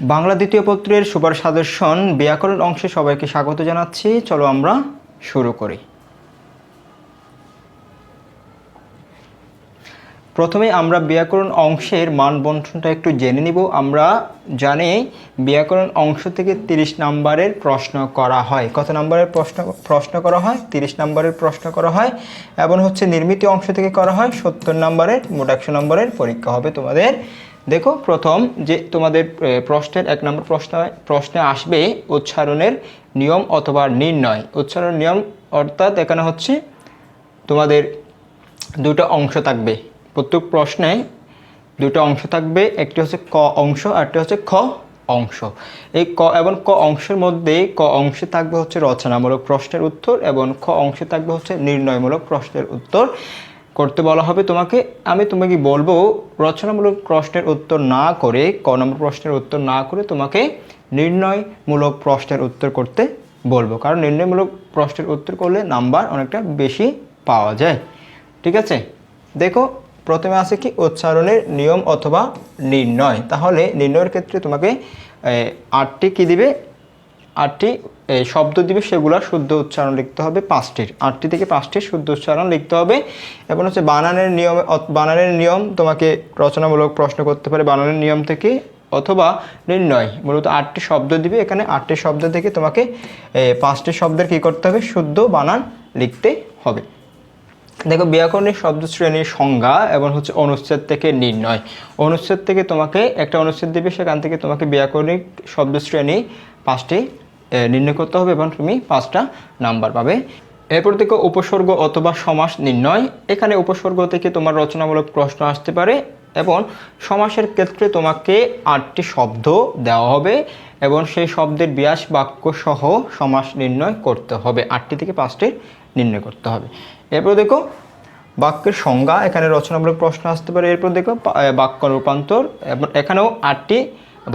বাংলা দ্বিতীয় পত্রের সুপার সাদর্শন ব্যাকরণ অংশে সবাইকে স্বাগত জানাচ্ছি। চলো আমরা শুরু করি। প্রথমে আমরা ব্যাকরণ অংশের মান বন্টনটা একটু জেনে নিব। আমরা জানি ব্যাকরণ অংশ থেকে তিরিশ নাম্বারের প্রশ্ন করা হয়। কত নাম্বারের প্রশ্ন প্রশ্ন করা হয়? তিরিশ নাম্বারের প্রশ্ন করা হয়। এবং হচ্ছে নির্মিত অংশ থেকে করা হয় সত্তর নাম্বারের, মোট একশো নম্বরের পরীক্ষা হবে তোমাদের। দেখো, প্রথম যে তোমাদের প্রশ্নের, এক নম্বর প্রশ্ন, প্রশ্নে আসবে উচ্চারণের নিয়ম অথবা নির্ণয়। উচ্চারণ নিয়ম অর্থাৎ এখানে হচ্ছে তোমাদের দুটো অংশ থাকবে। প্রত্যেক প্রশ্নে দুটো অংশ থাকবে, একটি হচ্ছে ক অংশ আর একটি হচ্ছে খ অংশ। এই ক এবং ক অংশের মধ্যে ক অংশে থাকবে হচ্ছে রচনামূলক প্রশ্নের উত্তর এবং খ অংশে থাকবে হচ্ছে নির্ণয়মূলক প্রশ্নের উত্তর। করতে বলা হবে তোমাকে। আমি তোমাকে বলব, রচনামূলক প্রশ্নের উত্তর না করে, ক নম্বর প্রশ্নের উত্তর না করে তোমাকে নির্ণয়মূলক প্রশ্নের উত্তর করতে বলব। কারণ নির্ণয়মূলক প্রশ্নের উত্তর করলে নাম্বার অনেকটা বেশি পাওয়া যায়। ঠিক আছে? দেখো, প্রথমে আছে কি? উচ্চারণের নিয়ম অথবা নির্ণয়। তাহলে নির্ণয়ের ক্ষেত্রে তোমাকে আটটি কি দিবে? আটটি শব্দ দিবে সেগুলো শুদ্ধ উচ্চারণ লিখতে হবে পাঁচটির। আটটি থেকে পাঁচটির শুদ্ধ উচ্চারণ লিখতে হবে। এবং হচ্ছে বানানের নিয়ম বানানের নিয়ম তোমাকে রচনামূলক প্রশ্ন করতে পারে বানানের নিয়ম থেকে অথবা নির্ণয়। মূলত আটটি শব্দ দিবে, এখানে আটটি শব্দ থেকে তোমাকে পাঁচটি শব্দের কী করতে হবে? শুদ্ধ বানান লিখতে হবে। দেখো ব্যাকরণিক শব্দ শ্রেণির সংজ্ঞা এবং হচ্ছে অনুচ্ছেদ থেকে নির্ণয়। অনুচ্ছেদ থেকে তোমাকে, একটা অনুচ্ছেদ দিবে, সেখান থেকে তোমাকে ব্যাকরণিক শব্দ শ্রেণি পাঁচটি নির্ণয় করতে হবে এবং তুমি পাঁচটা নাম্বার পাবে। এরপর থেকে উপসর্গ অথবা সমাস নির্ণয়। এখানে উপসর্গ থেকে তোমার রচনামূলক প্রশ্ন আসতে পারে এবং সমাসের ক্ষেত্রে তোমাকে আটটি শব্দ দেওয়া হবে এবং সেই শব্দের বিয়াস বাক্য সহ সমাস নির্ণয় করতে হবে। আটটি থেকে পাঁচটি নির্ণয় করতে হবে। এরপর দেখো, বাক্যের সংজ্ঞা। এখানে রচনামূলক প্রশ্ন আসতে পারে। এরপর দেখো বাক্য রূপান্তর। এবং এখানেও আটটি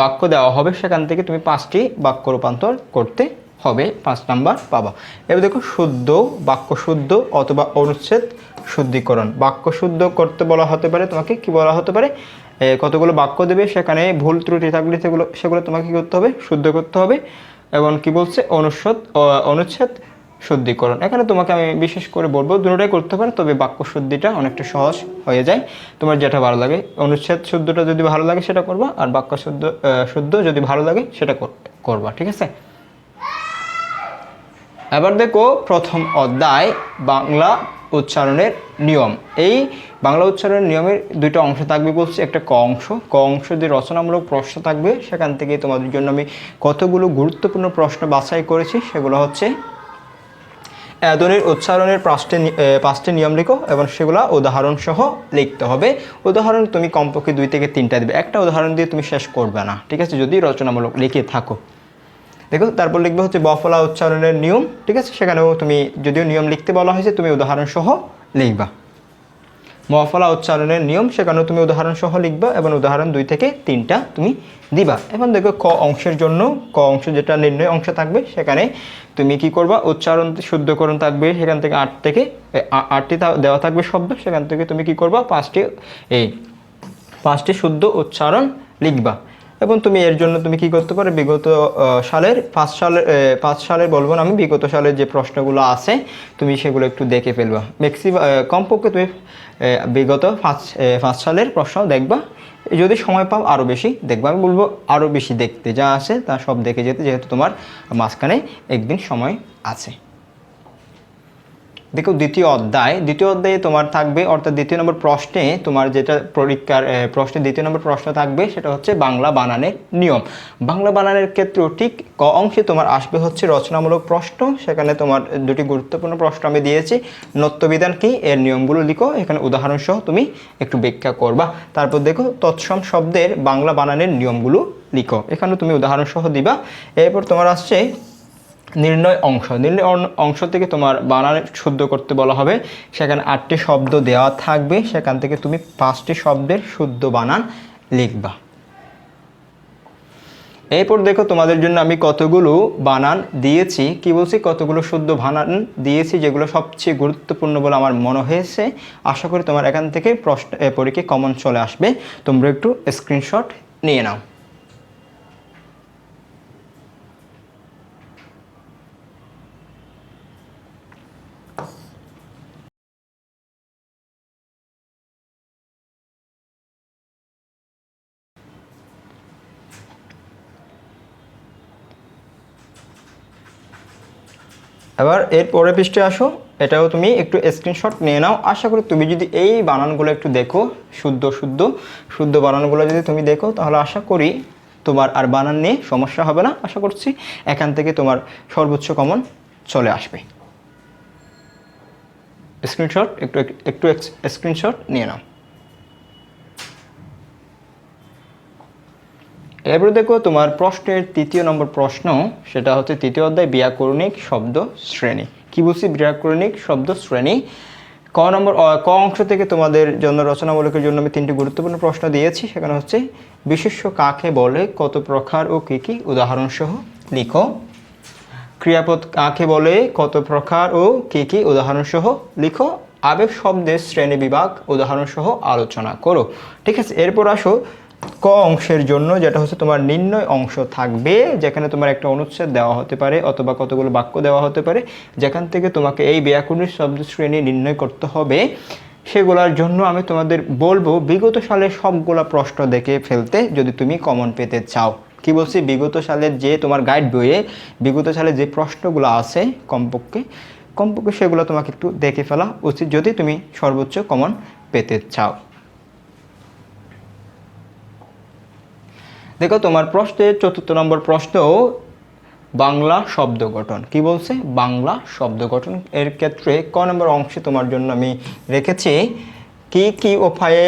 বাক্য দেওয়া হবে, সেখান থেকে তুমি পাঁচটি বাক্য রূপান্তর করতে হবে। পাঁচ নাম্বার পাবা। এবার দেখো, শুদ্ধ, বাক্য শুদ্ধ অথবা অনুচ্ছেদ শুদ্ধিকরণ। বাক্য শুদ্ধ করতে বলা হতে পারে, তোমাকে কি বলা হতে পারে? কতগুলো বাক্য দেবে, সেখানে ভুল ত্রুটি থাকলে সেগুলো সেগুলো তোমাকে কী করতে হবে? শুদ্ধ করতে হবে। এবং কি বলছে? অনুচ্ছেদ অনুচ্ছেদ শুদ্ধিকরণ। এখানে তোমাকে আমি বিশেষ করে বলব, দুটোটাই করতে পারো, তবে বাক্য শুদ্ধিটা অনেকটা সহজ হয়ে যায়। তোমার যেটা ভালো লাগে, অনুচ্ছেদ শুদ্ধটা যদি ভালো লাগে সেটা করবা, আর বাক্য শুদ্ধ শুদ্ধ যদি ভালো লাগে সেটা কর- করবা, ঠিক আছে? এবার দেখো প্রথম অধ্যায়, বাংলা উচ্চারণের নিয়ম। এই বাংলা উচ্চারণের নিয়মের দুইটা অংশ থাকবে বলছি, একটা ক অংশ। ক অংশ যে রচনামূলক প্রশ্ন থাকবে। সেখান থেকে তোমাদের জন্য আমি কতগুলো গুরুত্বপূর্ণ প্রশ্ন বাছাই করেছি, সেগুলো হচ্ছে ধ্বনির উচ্চারণের পাঁচটি পাঁচটি নিয়ম লিখো এবং সেগুলো উদাহরণসহ লিখতে হবে। উদাহরণ তুমি কমপক্ষে দুই থেকে তিনটা দেবে। একটা উদাহরণ দিয়ে তুমি শেষ করবে না, ঠিক আছে? যদি রচনামূলক লিখে থাকো। দেখো, তারপর লিখবে হচ্ছে বফলা উচ্চারণের নিয়ম, ঠিক আছে? সেখানেও তুমি, যদিও নিয়ম লিখতে বলা হয়েছে, তুমি উদাহরণসহ লিখবা। মফলা উচ্চারণের নিয়ম সেখানেও তুমি উদাহরণসহ লিখবা এবং উদাহরণ দুই থেকে তিনটা তুমি দিবা। এখন দেখো ক অংশের জন্য, ক অংশ যেটা নির্ণয় অংশ থাকবে, সেখানে তুমি কি করবা? উচ্চারণ শুদ্ধকরণ থাকবে, সেখান থেকে আট থেকে আটটি দেওয়া থাকবে শব্দ, সেখান থেকে তুমি কি করবা? পাঁচটি, এই, পাঁচটি শুদ্ধ উচ্চারণ লিখবা। এবং তুমি এর জন্য তুমি কি করতে পারো? বিগত সালের, পাঁচ সালের পাঁচ সালের বলব না আমি, বিগত সালের যে প্রশ্নগুলো আছে, তুমি সেগুলো একটু দেখে ফেলবা। ম্যাক্সিমাম কমপক্ষে তুমি বিগত পাঁচ পাঁচ সালের প্রশ্ন দেখবা। যদি সময় পাও আরও বেশি দেখবা। আমি বলব আরও বেশি দেখতে। যা আছে, তা সব দেখে যেতে, যেহেতু তোমার মাঝখানে একদিন সময় আছে। দেখো দ্বিতীয় অধ্যায়, দ্বিতীয় অধ্যায়ে তোমার থাকবে, অর্থাৎ দ্বিতীয় নম্বর প্রশ্নে তোমার যেটা পরীক্ষার প্রশ্নে দ্বিতীয় নম্বর প্রশ্ন থাকবে, সেটা হচ্ছে বাংলা বানানের নিয়ম। বাংলা বানানের ক্ষেত্রেও ঠিক ক অংশে তোমার আসবে হচ্ছে রচনামূলক প্রশ্ন, সেখানে তোমার দুটি গুরুত্বপূর্ণ প্রশ্ন আমি দিয়েছি। নত্যবিধান কি? এর নিয়মগুলো লিখো, এখানে উদাহরণসহ তুমি একটু ব্যাখ্যা করবা। তারপর দেখো তৎসম শব্দের বাংলা বানানের নিয়মগুলো লিখো এখানে তুমি উদাহরণসহ দিবা। এরপর তোমার আসছে নির্ণয় অংশ। নির্ণয় অংশ থেকে তোমার বানান শুদ্ধ করতে বলা হবে। সেখানে আটটি শব্দ দেওয়া থাকবে। সেখান থেকে তুমি পাঁচটি শব্দের শুদ্ধ বানান লিখবা। এরপর দেখো তোমাদের জন্য আমি কতগুলো বানান দিয়েছি। কি বলছি? কতগুলো শুদ্ধ বানান দিয়েছি যেগুলো সবচেয়ে গুরুত্বপূর্ণ বলে আমার মনে হয়েছে। আশা করি তোমার এখান থেকে প্রশ্ন এ, পরীক্ষায় কমন চলে আসবে। তোমরা একটু স্ক্রিনশট নিয়ে নাও। এবার এর পরের পৃষ্ঠে আসো। এটাও তুমি একটু স্ক্রিনশট নিয়ে নাও। আশা করি তুমি যদি এই বানানগুলো একটু দেখো, শুদ্ধ শুদ্ধ শুদ্ধ বানানগুলো যদি তুমি দেখো, তাহলে আশা করি তোমার আর বানান নিয়ে সমস্যা হবে না। আশা করছি এখান থেকে তোমার সর্বোচ্চ কমন চলে আসবে। স্ক্রিনশট একটু একটু স্ক্রিনশট নিয়ে নাও। এরপরে দেখো তোমার প্রশ্নের তৃতীয় নম্বর প্রশ্ন, সেটা হচ্ছে তৃতীয় অধ্যায় ব্যাকরণিক শব্দ শ্রেণি। কি বলছি ব্যাকরণিক শব্দ শ্রেণি। ক নম্বর ক অংশ থেকে তোমাদের জন্য রচনামূলকের জন্য আমি তিনটি গুরুত্বপূর্ণ প্রশ্ন দিয়েছি। সেখানে হচ্ছে, বিশেষ্য কাকে বলে, কত প্রকার ও কী কী? উদাহরণসহ লিখো। ক্রিয়াপদ কাকে বলে, কত প্রকার ও কী কী? উদাহরণসহ লিখো। আবেগ শব্দের শ্রেণি বিভাগ, উদাহরণসহ আলোচনা করো। ঠিক আছে, এরপর আসো ক অংশের জন্য, যেটা হচ্ছে তোমার নির্ণয় অংশ থাকবে, যেখানে তোমার একটা অনুচ্ছেদ দেওয়া হতে পারে অথবা কতগুলো বাক্য দেওয়া হতে পারে, যেখান থেকে তোমাকে এই ব্যাকরণিক শব্দ শ্রেণি নির্ণয় করতে হবে। সেগুলোর জন্য আমি তোমাদের বলব, বিগত সালে সবগুলা প্রশ্ন দেখে ফেলতে, যদি তুমি কমন পেতে চাও। কি বলছি? বিগত সালের যে তোমার গাইড বইয়ে, বিগত সালে যে প্রশ্নগুলো আছে কমপক্ষে কমপক্ষে সেগুলো তোমাকে একটু দেখে ফেলা উচিত, যদি তুমি সর্বোচ্চ কমন পেতে চাও। দেখো, তোমার প্রশ্নের চতুর্থ নম্বর প্রশ্ন বাংলা শব্দ গঠন। কি বলছে? বাংলা শব্দ গঠন। এর ক্ষেত্রে ক নম্বর অংশে তোমার জন্য আমি রেখেছি, কি কি উপায়ে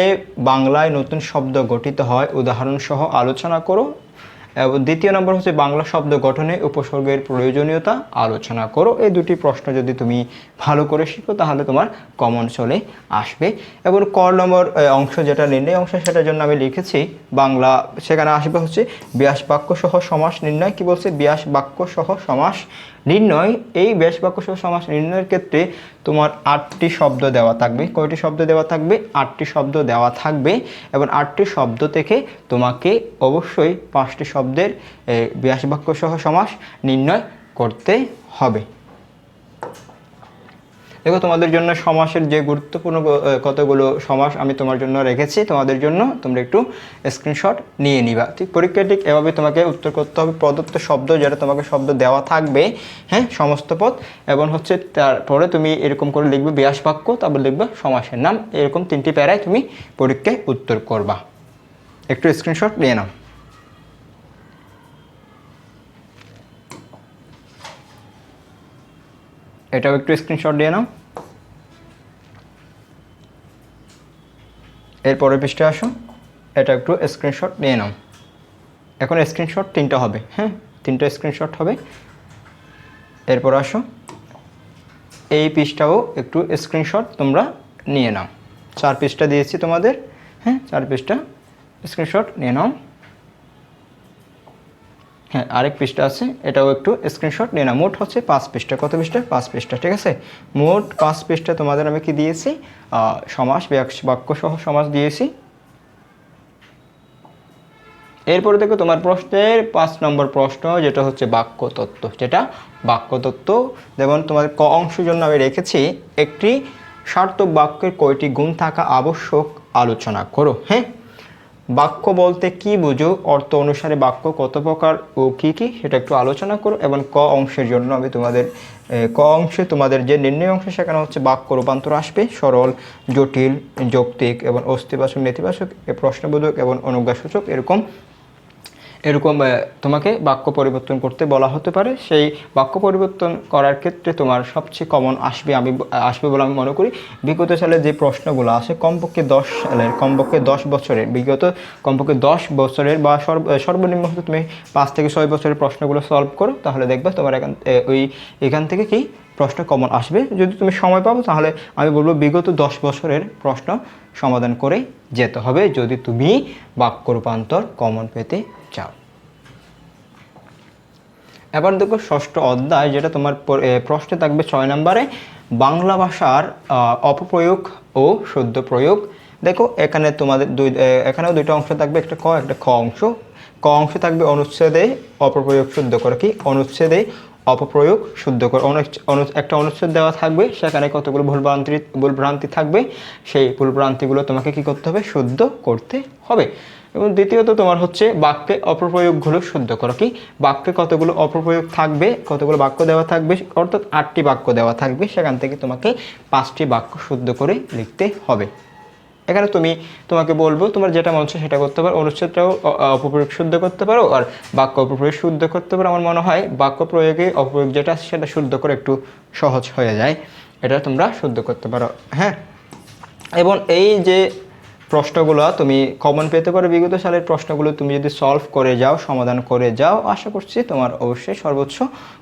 বাংলায় নতুন শব্দ গঠিত হয়? উদাহরণসহ আলোচনা করো। এবং দ্বিতীয় নম্বর হচ্ছে বাংলা শব্দ গঠনে উপসর্গের প্রয়োজনীয়তা আলোচনা করো। এই দুটি প্রশ্ন যদি তুমি ভালো করে শিখো, তাহলে তোমার কমন চলে আসবে। এবং ক নম্বর অংশ যেটা নির্ণয় অংশ, সেটার জন্য আমি লিখেছি বাংলা, সেখানে আসবে হচ্ছে ব্যাস বাক্য সহ সমাস নির্ণয়। কি বলছে? ব্যাস বাক্য সহ সমাস নির্ণয়, এই বেশ বাক্য সহ সমাস নির্ণয়ের ক্ষেত্রে তোমার আটটি শব্দ দেওয়া থাকবে। কয়টি শব্দ দেওয়া থাকবে? আটটি শব্দ দেওয়া থাকবে এবং আটটি শব্দ থেকে তোমাকে অবশ্যই পাঁচটি শব্দের ব্যাস বাক্য সহ সমাস নির্ণয় করতে হবে। দেখো, তোমাদের জন্য সমাসের যে গুরুত্বপূর্ণ কতগুলো সমাস আমি তোমার জন্য রেখেছি, তোমাদের জন্য তোমরা একটু স্ক্রিনশট নিয়ে নিবা। ঠিক পরীক্ষা ঠিক এভাবে তোমাকে উত্তর করতে হবে। প্রদত্ত শব্দ যেটা তোমাকে শব্দ দেওয়া থাকবে হ্যাঁ সমস্ত পদ, এবং হচ্ছে তারপরে তুমি এরকম করে লিখবে ব্যাস বাক্য, তারপর লিখবে সমাসের নাম। এরকম তিনটি প্যারায় তুমি পরীক্ষায় উত্তর করবা। একটু স্ক্রিনশট নিয়ে নাও। এটাও একটু স্ক্রিনশট দিয়ে নাও। এরপরের পৃষ্ঠে আসো এটা একটু স্ক্রিনশট নিয়ে নাও। এখন স্ক্রিনশট তিনটা হবে হ্যাঁ? তিনটা স্ক্রিনশট হবে। এরপর আসো এই পৃষ্ঠাও একটু স্ক্রিনশট তোমরা নিয়ে নাও। চার পৃষ্ঠা দিয়েছি তোমাদের হ্যাঁ? চার পৃষ্ঠা স্ক্রিনশট নিয়ে নাও। হ্যাঁ আরেক পৃষ্ঠা আছে, এটাও একটু স্ক্রিনশট নিয়ে নাও। মোট হচ্ছে পাঁচ পৃষ্ঠা। কত পৃষ্ঠা? পাঁচ পৃষ্ঠা, ঠিক আছে? মোট পাঁচ পৃষ্ঠা তোমাদের আমি কি দিয়েছি? সমাস ব্যাক- বাক্য সহ সমাস দিয়েছি। এরপরে দেখো তোমার প্রশ্নের পাঁচ নম্বর প্রশ্ন, যেটা হচ্ছে বাক্য তত্ত্ব। যেটা বাক্য তত্ত্ব, যেমন তোমার ক অংশের জন্য আমি রেখেছি, একটি সার্থক বাক্যের কয়টি গুণ থাকা আবশ্যক আলোচনা করো। হ্যাঁ? বাক্য বলতে কি বুঝো? অর্থ অনুসারে বাক্য কত প্রকার ও কি কি? সেটা একটু আলোচনা করো এবং ক অংশের জন্য আমি তোমাদের ক অংশে তোমাদের যে নির্ণয় অংশ, সেখানে হচ্ছে বাক্য রূপান্তর আসবে। সরল, জটিল, যৌক্তিক এবং অস্থিবাচক নেতিবাচক প্রশ্নবোধক এবং অনুজ্ঞাসূচক, এরকম এরকম তোমাকে বাক্য পরিবর্তন করতে বলা হতে পারে। সেই বাক্য পরিবর্তন করার ক্ষেত্রে তোমার সবচেয়ে কমন আসবে আমি আসবে বলে আমি মনে করি। বিগত সালে যে প্রশ্নগুলো আছে কমপক্ষে দশ সালের, কমপক্ষে দশ বছরের, বিগত কমপক্ষে দশ বছরের বা সর্ব সর্বনিম্ন তুমি পাঁচ থেকে ছয় বছরের প্রশ্নগুলো সলভ করো, তাহলে দেখবে তোমার এখান ওই এখান থেকে কি প্রশ্ন কমন আসবে। যদি তুমি সময় পাবো তাহলে আমি বলব বিগত দশ বছরের প্রশ্ন সমাধান করে যেতে হবে যদি তুমি বাক্য রূপান্তর কমন পেতে চাও। এবার দেখো ষষ্ঠ অধ্যায়, যেটা তোমার প্রশ্নে থাকবে ছয় নম্বরে, বাংলা ভাষার অপপ্রয়োগ ও শুদ্ধ প্রয়োগ। দেখো এখানে তোমাদের দুই এখানেও দুইটা অংশ থাকবে, একটা ক, একটা খ অংশ। ক অংশ থাকবে অনুচ্ছেদে অপপ্রয়োগ শুদ্ধ করা কি? অনুচ্ছেদে অপপ্রয়োগ শুদ্ধ করে। একটা অনুচ্ছেদ দেওয়া থাকবে, সেখানে কতগুলো ভুলভ্রান্তি ভুলভ্রান্তি থাকবে, সেই ভুলভ্রান্তিগুলো তোমাকে কি করতে হবে? শুদ্ধ করতে হবে। এবং দ্বিতীয়ত তোমার হচ্ছে বাক্যে অপপ্রয়োগগুলো শুদ্ধ করো কি? বাক্যে কতগুলো অপপ্রয়োগ থাকবে, কতগুলো বাক্য দেওয়া থাকবে, অর্থাৎ আটটি বাক্য দেওয়া থাকবে, সেখান থেকে তোমাকে পাঁচটি বাক্য শুদ্ধ করে লিখতে হবে। এখানে তুমি তোমাকে বলব, তোমার যেটা মন চায় সেটা করতে পারো, অনুচ্ছেদটাও অপপ্রয়োগ শুদ্ধ করতে পারো, আর বাক্য অপপ্রয়োগ শুদ্ধ করতে পারো, আমার মনে হয় বাক্য প্রয়োগে অপপ্রয়োগ যেটা আছে সেটা শুদ্ধ করে একটু সহজ হয়ে যায়, এটা তোমরা শুদ্ধ করতে পারো হ্যাঁ? এবং এই যে প্রশ্নগুলো তুমি কমন পেতে পারো, বিগত সালের প্রশ্নগুলো তুমি যদি সলভ করে যাও, সমাধান করে যাও, আশা করছি তোমার অবশ্যই সর্বোচ্চ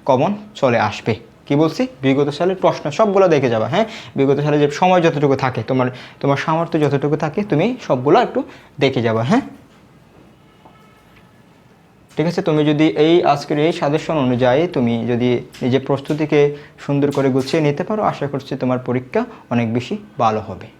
কমন চলে আসবে। কি বলছি? বিগত সালের প্রশ্ন, সবগুলো দেখে যাবা হ্যাঁ? বিগত সালে যে সময় যতটুকু থাকে, তোমার তোমার সামর্থ্য যতটুকু থাকে, তুমি সবগুলো একটু দেখে যাবা হ্যাঁ? ঠিক আছে? তুমি যদি এই আজকের এই সাজেশন অনুযায়ী তুমি যদি নিজের প্রস্তুতিকে সুন্দর করে গুছিয়ে নিতে পারো, আশা করছি তোমার পরীক্ষা অনেক বেশি ভালো হবে।